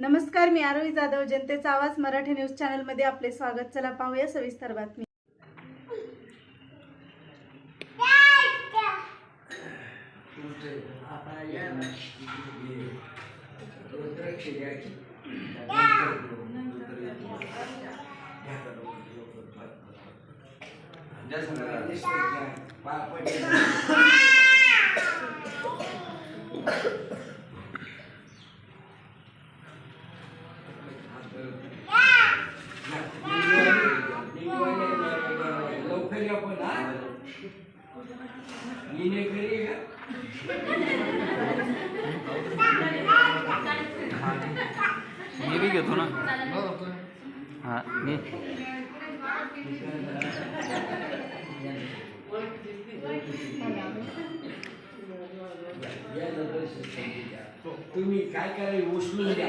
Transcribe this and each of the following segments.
नमस्कार मी आरोही जाधव जनतेचा आवाज मराठी न्यूज चॅनलमध्ये आपले स्वागत. चला पाहूया सविस्तर बातमी. मी बी घेतो ना। हा मी तुम्ही काय कराय उचलून द्या.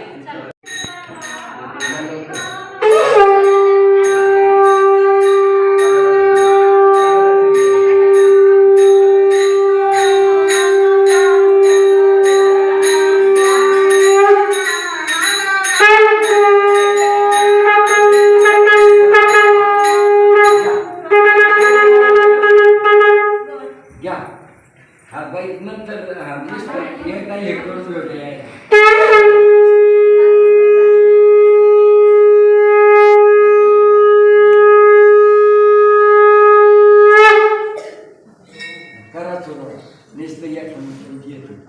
28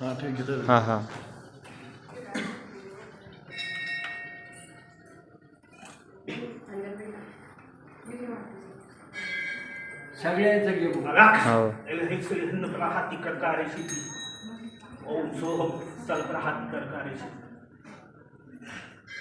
हाँ ठीक इधर हाँ। हाँ सगळ्या जगे हाती कर्कारेशी ती ओम सोहम सल्प हाती कर्कारेशी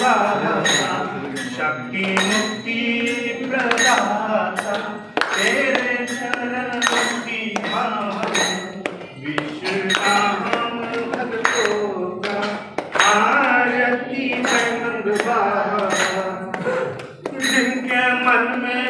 शक्ति मुक्ति प्रदाता तेरे चरण मुक्ति विश्राम आरती जिनके मन में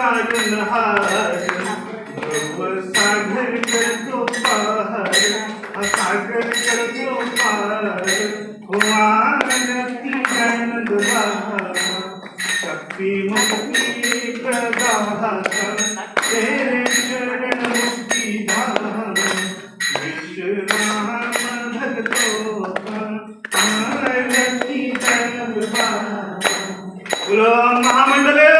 का आरती दयानंद बाबा दयानंद तुम तारन हार सागर कर दो पार सागर कर दो पार आरती दयानंद बाबा शक्ति मुक्ति प्रदाता तेरे चरण मुक्ति धाम विश्राम भक्तों का आरती दयानंद बोलो महामंडलेश्वर